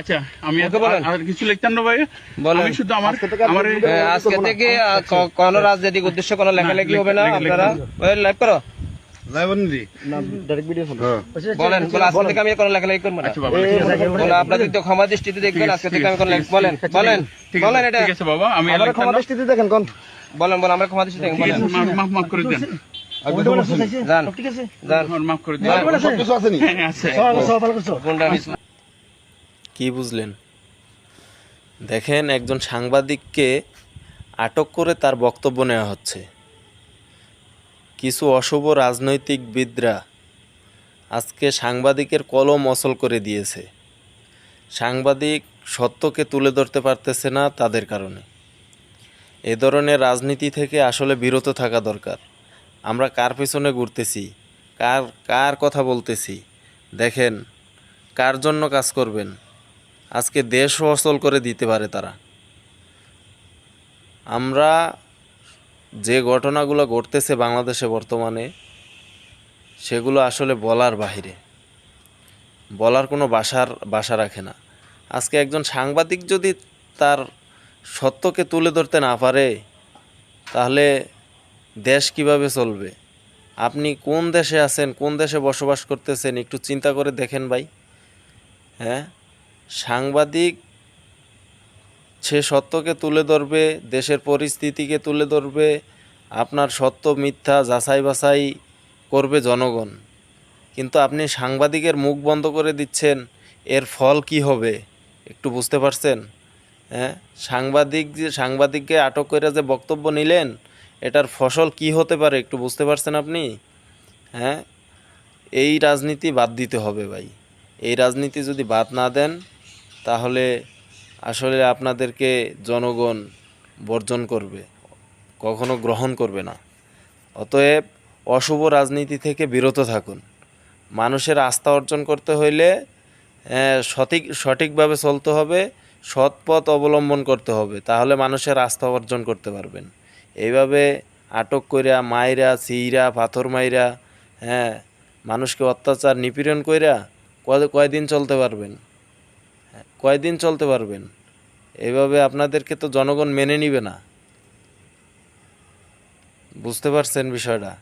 আচ্ছা আমি আর কিছু লিখতাম না ভাই? আমি শুধু আমার আমার আজকে থেকে আহ, রাজনৈতিক উদ্দেশ্য কোনো লেখালেখি হবে না আপনারা? লাইভ করো। বলেন আজকে থেকে আমি কোনো লেখালেখি করব না। বাবা ঠিক আছে। বলে আপনাদের তো ক্ষমা দৃষ্টিতে দেখবেন আজকে থেকে আমি কোনো বলেন বলেন ঠিক বলেন আছে, এটা। ঠিক আছে বাবা আমি আর লিখতাম না। বলেন বলেন আমরা ক্ষমা দৃষ্টিতে ঠিক আছে, মাফ- মাফ করে দেন। যান আমার মাফ করে দেন। যান। হ্যাঁ, আছে। কোনটা নিস- কি বুঝলেন? দেখেন, একজন সাংবাদিককে আটক করে তার বক্তব্য নেওয়া হচ্ছে। কিছু অশুভ রাজনৈতিকবিদরা আজকে সাংবাদিকের কলম অচল করে দিয়েছে। সাংবাদিক সত্যকে তুলে ধরতে পারতেছে না তাদের কারণে। এ ধরনের রাজনীতি থেকে আসলে বিরত থাকা দরকার। আমরা কার পেছনে ঘুরতেছি? কার কার কথা বলতেছি? দেখেন, কার জন্য কাজ করবেন? আজকে দেশও অচল করে দিতে পারে তারা। আমরা যে ঘটনাগুলো ঘটতেছে বাংলাদেশে বর্তমানে, সেগুলো আসলে বলার বাহিরে। বলার কোনো বাসার, বাসা রাখে না। আজকে একজন সাংবাদিক যদি তার সত্যকে তুলে ধরতে না পারে, তাহলে দেশ কীভাবে চলবে? আপনি কোন দেশে আছেন, কোন দেশে বসবাস করতেছেন, একটু চিন্তা করে দেখেন ভাই। হ্যাঁ? সাংবাদিক সে সত্যকে তুলে ধরবে, দেশের পরিস্থিতিকে তুলে ধরবে, আপনার সত্য, মিথ্যা যাচাই বাছাই করবে জনগণ। কিন্তু আপনি সাংবাদিকের মুখ বন্ধ করে দিচ্ছেন, এর ফল কি হবে? একটু বুঝতে পারছেন? হ্যাঁ? সাংবাদিক যে, সাংবাদিককে আটক করে যে বক্তব্য নিলেন, এটার ফসল কি হতে পারে একটু বুঝতে পারছেন আপনি? হ্যাঁ? এই রাজনীতি বাদ দিতে হবে ভাই। এই রাজনীতি যদি বাদ না দেন তাহলে আসলে আপনাদেরকে জনগণ বর্জন করবে, কখনো গ্রহণ করবে না। অতএব অশুভ রাজনীতি থেকে বিরত থাকুন। মানুষের আস্থা অর্জন করতে হইলে সঠিক, সঠিকভাবে চলতে হবে, সৎ পথ অবলম্বন করতে হবে, তাহলে মানুষের আস্থা অর্জন করতে পারবেন। এইভাবে আটক কইরা মাইরা চিরা পাথর মাইরা হ্যাঁ মানুষকে অত্যাচার নিপীড়ন কইরা কয়, কয়দিন চলতে পারবেন? কয়দিন চলতে পারবেন? এভাবে আপনাদেরকে তো জনগণ মেনে নিবে না। বুঝতে পারছেন বিষয়টা?